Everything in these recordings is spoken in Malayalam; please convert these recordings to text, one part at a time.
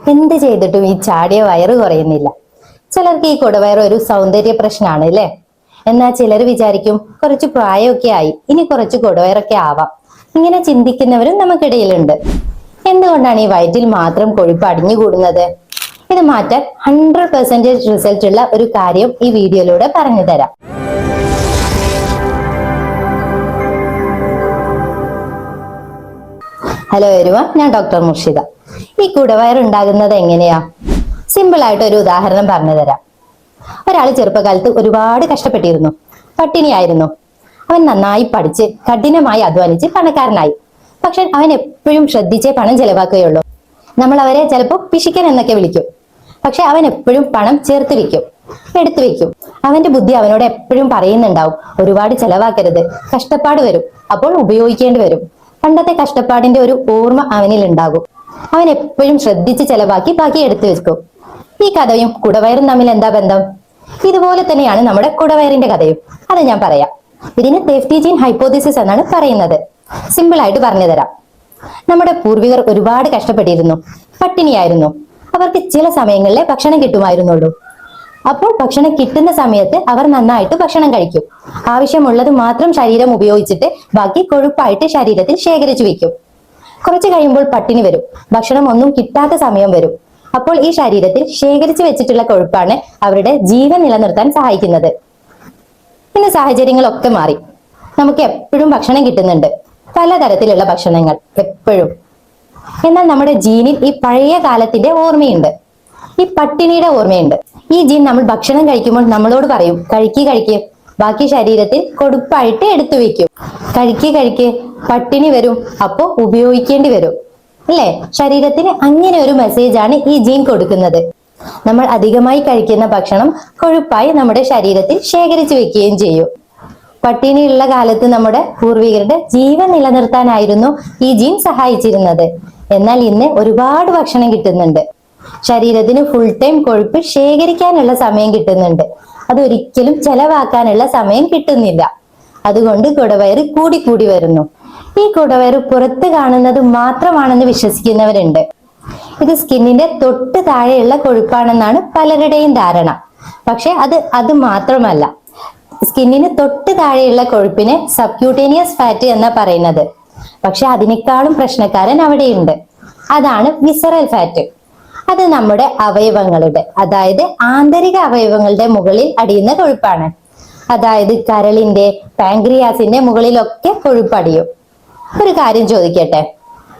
എന്ത് ചെയ്തിട്ടും ഈ ചാടിയ വയറ് കുറയുന്നില്ല. ചിലർക്ക് ഈ കുടവയർ ഒരു സൗന്ദര്യ പ്രശ്നമാണ് അല്ലേ എന്നാൽ ചിലർ വിചാരിക്കും കുറച്ച് പ്രായമൊക്കെ ആയി ഇനി കുറച്ച് കുടവയറൊക്കെ ആവാം. ഇങ്ങനെ ചിന്തിക്കുന്നവരും നമുക്കിടയിലുണ്ട്. എന്തുകൊണ്ടാണ് ഈ വയറ്റിൽ മാത്രം കൊഴുപ്പ് അടിഞ്ഞുകൂടുന്നത്? ഇത് മാറ്റാൻ ഹൺഡ്രഡ് പെർസെന്റേജ് റിസൾട്ട് ഉള്ള ഒരു കാര്യം ഈ വീഡിയോയിലൂടെ പറഞ്ഞു തരാം. ഹലോ എരുവ ഞാൻ ഡോക്ടർ മുർഷിദ. ഈ കുടവയർ ഉണ്ടാകുന്നത് എങ്ങനെയാ? സിമ്പിൾ ആയിട്ട് ഒരു ഉദാഹരണം പറഞ്ഞു തരാം ഒരാൾ ചെറുപ്പകാലത്ത് ഒരുപാട് കഷ്ടപ്പെട്ടിരുന്നു. പട്ടിണിയായിരുന്നു. അവൻ നന്നായി പഠിച്ച് കഠിനമായി അധ്വാനിച്ച് പണക്കാരനായി. പക്ഷെ അവൻ എപ്പോഴും ശ്രദ്ധിച്ചേ പണം ചെലവാക്കുകയുള്ളൂ. നമ്മൾ അവരെ ചിലപ്പോൾ പിശിക്കൻ എന്നൊക്കെ വിളിക്കും. പക്ഷെ അവൻ എപ്പോഴും പണം ചേർത്ത് വെക്കും എടുത്തു വെക്കും. അവന്റെ ബുദ്ധി അവനോട് എപ്പോഴും പറയുന്നുണ്ടാവും. ഒരുപാട് ചെലവാക്കരുത്. കഷ്ടപ്പാട് വരും. അപ്പോൾ ഉപയോഗിക്കേണ്ടി വരും. പണ്ടത്തെ കഷ്ടപ്പാടിന്റെ ഒരു ഓർമ്മ അവനിൽ ഉണ്ടാകും. അവൻ എപ്പോഴും ശ്രദ്ധിച്ച് ചെലവാക്കി ബാക്കി എടുത്തു വെക്കും. ഈ കഥയും കുടവയറും തമ്മിൽ എന്താ ബന്ധം? ഇതുപോലെ തന്നെയാണ് നമ്മുടെ കുടവയറിന്റെ കഥയും. അത് ഞാൻ പറയാം. ഇതിന് സേഫ്റ്റി ജീൻ ഹൈപ്പോതിസിസ് എന്നാണ് പറയുന്നത്. സിമ്പിൾ ആയിട്ട് പറഞ്ഞു തരാം. നമ്മുടെ പൂർവികർ ഒരുപാട് കഷ്ടപ്പെട്ടിരുന്നു. പട്ടിണിയായിരുന്നു. അവർക്ക് ചില സമയങ്ങളിലെ ഭക്ഷണം കിട്ടുമായിരുന്നുള്ളൂ. അപ്പോൾ ഭക്ഷണം കിട്ടുന്ന സമയത്ത് അവർ നന്നായിട്ട് ഭക്ഷണം കഴിക്കും. ആവശ്യമുള്ളത് മാത്രം ശരീരം ഉപയോഗിച്ചിട്ട് ബാക്കി കൊഴുപ്പായിട്ട് ശരീരത്തിൽ ശേഖരിച്ചു വെക്കും കുറച്ച് കഴിയുമ്പോൾ പട്ടിണി വരും. ഭക്ഷണം ഒന്നും കിട്ടാത്ത സമയം വരും. അപ്പോൾ ഈ ശരീരത്തിൽ ശേഖരിച്ചു വെച്ചിട്ടുള്ള കൊഴുപ്പാണ് അവരുടെ ജീവൻ നിലനിർത്താൻ സഹായിക്കുന്നത്. ഇന്ന് സാഹചര്യങ്ങളൊക്കെ മാറി. നമുക്ക് എപ്പോഴും ഭക്ഷണം കിട്ടുന്നുണ്ട്. പലതരത്തിലുള്ള ഭക്ഷണങ്ങൾ എപ്പോഴും. എന്നാൽ നമ്മുടെ ജീനിൽ ഈ പഴയ കാലത്തിന്റെ ഓർമ്മയുണ്ട്. ഈ പട്ടിണിയുടെ ഓർമ്മയുണ്ട്. ഈ ജീൻ നമ്മൾ ഭക്ഷണം കഴിക്കുമ്പോൾ നമ്മളോട് പറയും കഴിക്ക് കഴിക്ക്. ബാക്കി ശരീരത്തിൽ കൊടുപ്പായിട്ട് എടുത്തു വെക്കും. കഴിക്ക് കഴിക്ക്. പട്ടിണി വരും അപ്പോ ഉപയോഗിക്കേണ്ടി വരും. അല്ലേ? ശരീരത്തിന് അങ്ങനെ ഒരു മെസ്സേജ് ആണ് ഈ ജീൻ കൊടുക്കുന്നത്. നമ്മൾ അധികമായി കഴിക്കുന്ന ഭക്ഷണം കൊഴുപ്പായി നമ്മുടെ ശരീരത്തിൽ ശേഖരിച്ചു വെക്കുകയും ചെയ്യും. പട്ടിണിയുള്ള കാലത്ത് നമ്മുടെ പൂർവികരുടെ ജീവൻ നിലനിർത്താനായിരുന്നു ഈ ജീൻ സഹായിച്ചിരുന്നത്. എന്നാൽ ഇന്ന് ഒരുപാട് ഭക്ഷണം കിട്ടുന്നുണ്ട്. ശരീരത്തിന് ഫുൾ ടൈം കൊഴുപ്പ് ശേഖരിക്കാനുള്ള സമയം കിട്ടുന്നുണ്ട്. അതൊരിക്കലും ചെലവാക്കാനുള്ള സമയം കിട്ടുന്നില്ല. അതുകൊണ്ട് കുടവയറ് കൂടി കൂടി വരുന്നു. ഈ കുടവയറ് പുറത്ത് കാണുന്നത് മാത്രമാണെന്ന് വിശ്വസിക്കുന്നവരുണ്ട്. ഇത് സ്കിന്നിന്റെ തൊട്ട് താഴെയുള്ള കൊഴുപ്പാണെന്നാണ് പലരുടെയും ധാരണ. പക്ഷെ അത് അത് മാത്രമല്ല. സ്കിന്നിന് തൊട്ട് താഴെയുള്ള കൊഴുപ്പിനെ സബ്ക്യൂട്ടേനിയസ് ഫാറ്റ് എന്നാ പറയുന്നത്. പക്ഷെ അതിനേക്കാളും പ്രശ്നക്കാരൻ അവിടെയുണ്ട്. അതാണ് വിസറൽ ഫാറ്റ്. അത് നമ്മുടെ അവയവങ്ങളുടെ അതായത് ആന്തരിക അവയവങ്ങളുടെ മുകളിൽ അടിയുന്ന കൊഴുപ്പാണ്. അതായത് കരളിന്റെ പാങ്ക്രിയാസിന്റെ മുകളിലൊക്കെ കൊഴുപ്പടിയും. ഒരു കാര്യം ചോദിക്കട്ടെ?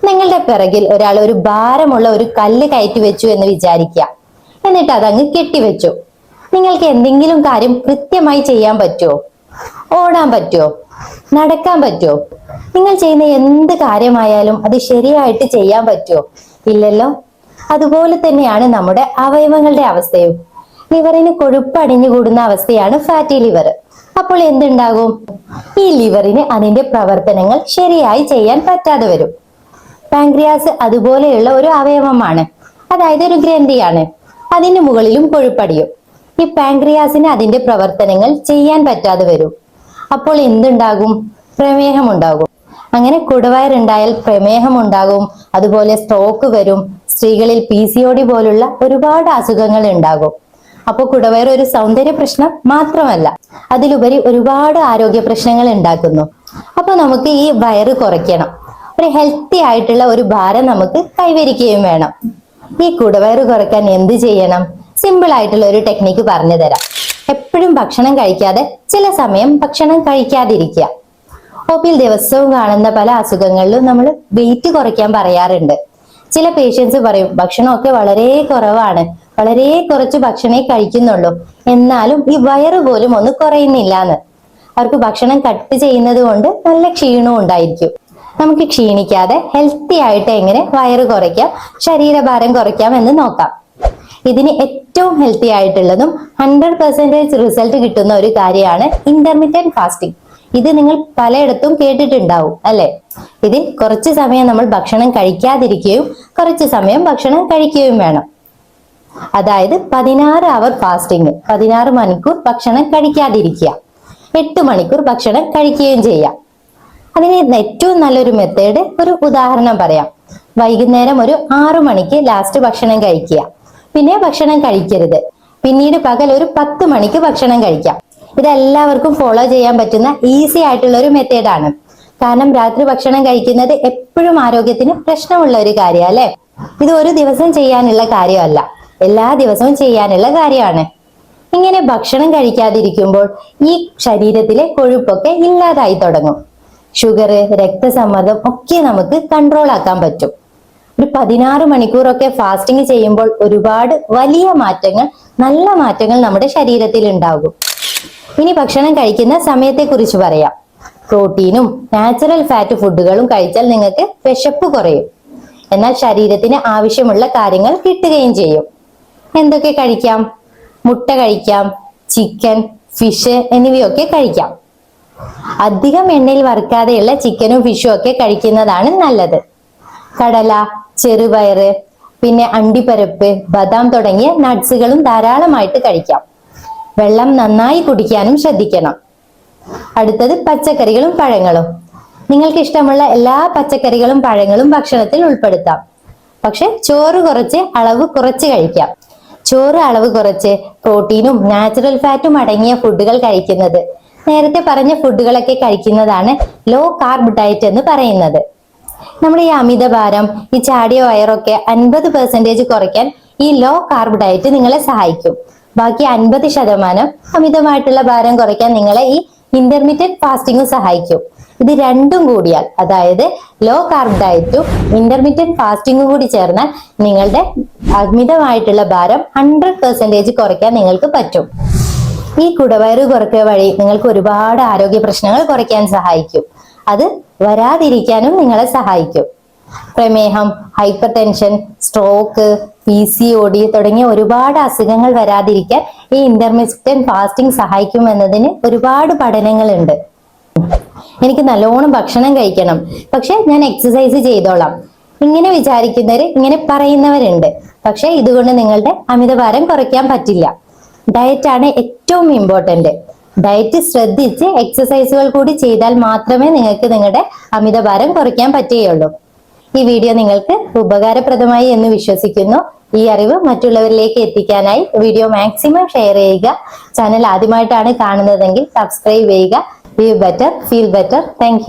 നിങ്ങളുടെ പിറകിൽ ഒരാൾ ഒരു ഭാരമുള്ള ഒരു കല്ല് കയറ്റി വെച്ചു എന്ന് വിചാരിക്കുക. എന്നിട്ട് അതങ്ങ് കെട്ടിവെച്ചു. നിങ്ങൾക്ക് എന്തെങ്കിലും കാര്യം കൃത്യമായി ചെയ്യാൻ പറ്റുമോ? ഓടാൻ പറ്റുമോ? നടക്കാൻ പറ്റുമോ? നിങ്ങൾ ചെയ്യുന്ന എന്ത് കാര്യമായാലും അത് ശരിയായിട്ട് ചെയ്യാൻ പറ്റുമോ? ഇല്ലല്ലോ? അതുപോലെ തന്നെയാണ് നമ്മുടെ അവയവങ്ങളുടെ അവസ്ഥയും. ലിവറിന് കൊഴുപ്പ് അടിഞ്ഞുകൂടുന്ന അവസ്ഥയാണ് ഫാറ്റി ലിവർ അപ്പോൾ എന്തുണ്ടാകും? ഈ ലിവറിന് അതിന്റെ പ്രവർത്തനങ്ങൾ ശരിയായി ചെയ്യാൻ പറ്റാതെ വരും. പാൻക്രിയാസ് അതുപോലെയുള്ള ഒരു അവയവമാണ്. അതായത് ഒരു ഗ്രന്ഥിയാണ്. അതിന് മുകളിലും കൊഴുപ്പടിയും. ഈ പാൻക്രിയാസിന് അതിന്റെ പ്രവർത്തനങ്ങൾ ചെയ്യാൻ പറ്റാതെ വരും. അപ്പോൾ എന്തുണ്ടാകും? പ്രമേഹം ഉണ്ടാകും അങ്ങനെ കുടവയറുണ്ടായാൽ പ്രമേഹം ഉണ്ടാകും അതുപോലെ സ്ട്രോക്ക് വരും. സ്ത്രീകളിൽ പി സി ഒ ഡി പോലുള്ള ഒരുപാട് അസുഖങ്ങൾ ഉണ്ടാകും. അപ്പോൾ കുടവയർ ഒരു സൗന്ദര്യ പ്രശ്നം മാത്രമല്ല അതിലുപരി ഒരുപാട് ആരോഗ്യ പ്രശ്നങ്ങൾ ഉണ്ടാക്കുന്നു. അപ്പൊ നമുക്ക് ഈ വയറ് കുറയ്ക്കണം. ഒരു ഹെൽത്തി ആയിട്ടുള്ള ഒരു ഭാരം നമുക്ക് കൈവരിക്കുകയും വേണം. ഈ കുടവയറ് കുറയ്ക്കാൻ എന്ത് ചെയ്യണം? സിമ്പിൾ ആയിട്ടുള്ള ഒരു ടെക്നിക്ക് പറഞ്ഞു തരാം എപ്പോഴും ഭക്ഷണം കഴിക്കാതെ ചില സമയം ഭക്ഷണം കഴിക്കാതിരിക്കുക. ഒപ്പിൽ ദിവസവും കാണുന്ന പല അസുഖങ്ങളിലും നമ്മൾ വെയിറ്റ് കുറയ്ക്കാൻ പറയാറുണ്ട്. ചില പേഷ്യൻസ് പറയും ഭക്ഷണമൊക്കെ വളരെ കുറവാണ്. വളരെ കുറച്ച് ഭക്ഷണേ കഴിക്കുന്നുള്ളൂ. എന്നാലും ഈ വയറ് പോലും ഒന്ന് കുറയുന്നില്ല എന്ന് അവർക്ക് ഭക്ഷണം കട്ട് ചെയ്യുന്നത് കൊണ്ട് നല്ല ക്ഷീണവും ഉണ്ടായിരിക്കും. നമുക്ക് ക്ഷീണിക്കാതെ ഹെൽത്തി ആയിട്ട് എങ്ങനെ വയറ് കുറയ്ക്കാം ശരീരഭാരം കുറയ്ക്കാം എന്ന് നോക്കാം. ഇതിന് ഏറ്റവും ഹെൽത്തി ആയിട്ടുള്ളതും ഹൺഡ്രഡ് പെർസെന്റേജ് റിസൾട്ട് കിട്ടുന്ന ഒരു കാര്യമാണ് ഇന്റർമീഡിയറ്റ് ഫാസ്റ്റിംഗ് ഇത് നിങ്ങൾ പലയിടത്തും കേട്ടിട്ടുണ്ടാവും അല്ലെ? ഇതിൽ കുറച്ച് സമയം നമ്മൾ ഭക്ഷണം കഴിക്കാതിരിക്കുകയും കുറച്ച് സമയം ഭക്ഷണം കഴിക്കുകയും വേണം. അതായത് പതിനാറ് അവർ ഫാസ്റ്റിംഗ് പതിനാറ് മണിക്കൂർ ഭക്ഷണം കഴിക്കാതിരിക്കുക. എട്ട് മണിക്കൂർ ഭക്ഷണം കഴിക്കുകയും ചെയ്യാം അതിന് ഏറ്റവും നല്ലൊരു മെത്തേഡ് ഒരു ഉദാഹരണം പറയാം. വൈകുന്നേരം ഒരു ആറു മണിക്ക് ലാസ്റ്റ് ഭക്ഷണം കഴിക്കുക. പിന്നെ ഭക്ഷണം കഴിക്കരുത്. പിന്നീട് പകൽ ഒരു പത്ത് മണിക്ക് ഭക്ഷണം കഴിക്കാം. ഇത് എല്ലാവർക്കും ഫോളോ ചെയ്യാൻ പറ്റുന്ന ഈസി ആയിട്ടുള്ള ഒരു മെത്തേഡാണ് കാരണം രാത്രി ഭക്ഷണം കഴിക്കുന്നത് എപ്പോഴും ആരോഗ്യത്തിന് പ്രശ്നമുള്ള ഒരു കാര്യം അല്ലെ ഇത് ഒരു ദിവസം ചെയ്യാനുള്ള കാര്യമല്ല. എല്ലാ ദിവസവും ചെയ്യാനുള്ള കാര്യമാണ്. ഇങ്ങനെ ഭക്ഷണം കഴിക്കാതിരിക്കുമ്പോൾ ഈ ശരീരത്തിലെ കൊഴുപ്പൊക്കെ ഇല്ലാതായി തുടങ്ങും. ഷുഗർ രക്തസമ്മർദ്ദം ഒക്കെ നമുക്ക് കൺട്രോൾ ആക്കാൻ പറ്റും. ഒരു പതിനാറ് മണിക്കൂറൊക്കെ ഫാസ്റ്റിംഗ് ചെയ്യുമ്പോൾ ഒരുപാട് വലിയ മാറ്റങ്ങൾ നല്ല മാറ്റങ്ങൾ നമ്മുടെ ശരീരത്തിൽ ഉണ്ടാകും. ഇനി ഭക്ഷണം കഴിക്കുന്ന സമയത്തെ കുറിച്ച് പറയാം. പ്രോട്ടീനും നാച്ചുറൽ ഫാറ്റ് ഫുഡുകളും കഴിച്ചാൽ നിങ്ങൾക്ക് വിശപ്പ് കുറയും. എന്നാൽ ശരീരത്തിന് ആവശ്യമുള്ള കാര്യങ്ങൾ കിട്ടുകയും ചെയ്യും. എന്തൊക്കെ കഴിക്കാം? മുട്ട കഴിക്കാം ചിക്കൻ ഫിഷ് എന്നിവയൊക്കെ കഴിക്കാം. അധികം എണ്ണയിൽ വറുക്കാതെയുള്ള ചിക്കനും ഫിഷും ഒക്കെ കഴിക്കുന്നതാണ് നല്ലത്. കടല ചെറുപയറ് പിന്നെ അണ്ടിപ്പരപ്പ് ബദാം തുടങ്ങിയ നട്ട്സുകളും ധാരാളമായിട്ട് കഴിക്കാം. വെള്ളം നന്നായി കുടിക്കാനും ശ്രദ്ധിക്കണം. അടുത്തത് പച്ചക്കറികളും പഴങ്ങളും. നിങ്ങൾക്ക് ഇഷ്ടമുള്ള എല്ലാ പച്ചക്കറികളും പഴങ്ങളും ഭക്ഷണത്തിൽ ഉൾപ്പെടുത്താം. പക്ഷെ ചോറ് കുറച്ച് അളവ് കുറച്ച് കഴിക്കാം. ചോറ് അളവ് കുറച്ച് പ്രോട്ടീനും നാച്ചുറൽ ഫാറ്റും അടങ്ങിയ ഫുഡുകൾ കഴിക്കുന്നത്. നേരത്തെ പറഞ്ഞ ഫുഡുകളൊക്കെ കഴിക്കുന്നതാണ് ലോ കാർബ് ഡയറ്റ് എന്ന് പറയുന്നത്. നമ്മുടെ ഈ അമിതഭാരം ഈ ചാടിയ വയറൊക്കെ അൻപത് പെർസെന്റേജ് കുറയ്ക്കാൻ ഈ ലോ കാർബ് ഡയറ്റ് നിങ്ങളെ സഹായിക്കും. ബാക്കി അൻപത് ശതമാനം അമിതമായിട്ടുള്ള ഭാരം കുറയ്ക്കാൻ നിങ്ങളെ ഈ ഇന്റർമീഡിയറ്റ് ഫാസ്റ്റിംഗ് സഹായിക്കും. ഇത് രണ്ടും കൂടിയാൽ അതായത് ലോ കാർബ് ഡയറ്റും ഇന്റർമീഡിയറ്റ് ഫാസ്റ്റിംഗും കൂടി ചേർന്നാൽ നിങ്ങളുടെ അമിതമായിട്ടുള്ള ഭാരം ഹൺഡ്രഡ് പെർസെന്റേജ് കുറയ്ക്കാൻ നിങ്ങൾക്ക് പറ്റും. ഈ കുടവയറ് കുറയ്ക്കുക വഴി നിങ്ങൾക്ക് ഒരുപാട് ആരോഗ്യ പ്രശ്നങ്ങൾ കുറയ്ക്കാൻ സഹായിക്കും. അത് വരാതിരിക്കാനും നിങ്ങളെ സഹായിക്കും. പ്രമേഹം hypertension stroke P C O D തുടങ്ങിയ ഒരുപാട് അസുഖങ്ങൾ വരാതിരിക്കാൻ ഈ ഇന്റർമീഡിയറ്റ് ഫാസ്റ്റിംഗ് സഹായിക്കും എന്നതിന് ഒരുപാട് പഠനങ്ങളുണ്ട്. എനിക്ക് നല്ലോണം ഭക്ഷണം കഴിക്കണം. പക്ഷെ ഞാൻ എക്സസൈസ് ചെയ്തോളാം. ഇങ്ങനെ വിചാരിക്കുന്നവര് ഇങ്ങനെ പറയുന്നവരുണ്ട്. പക്ഷെ ഇതുകൊണ്ട് നിങ്ങളുടെ അമിതഭാരം കുറയ്ക്കാൻ പറ്റില്ല. ഡയറ്റ് ആണ് ഏറ്റവും ഇമ്പോർട്ടന്റ് ഡയറ്റ് ശ്രദ്ധിച്ച് എക്സസൈസുകൾ കൂടി ചെയ്താൽ മാത്രമേ നിങ്ങൾക്ക് നിങ്ങളുടെ അമിതഭാരം കുറയ്ക്കാൻ പറ്റുകയുള്ളൂ. ഈ വീഡിയോ നിങ്ങൾക്ക് ഉപകാരപ്രദമായി എന്ന് വിശ്വസിക്കുന്നു. ഈ അറിവ് മറ്റുള്ളവരിലേക്ക് എത്തിക്കാനായി വീഡിയോ മാക്സിമം ഷെയർ ചെയ്യുക. ചാനൽ ആദ്യമായിട്ടാണ് കാണുന്നതെങ്കിൽ സബ്സ്ക്രൈബ് ചെയ്യുക. Live better feel better thank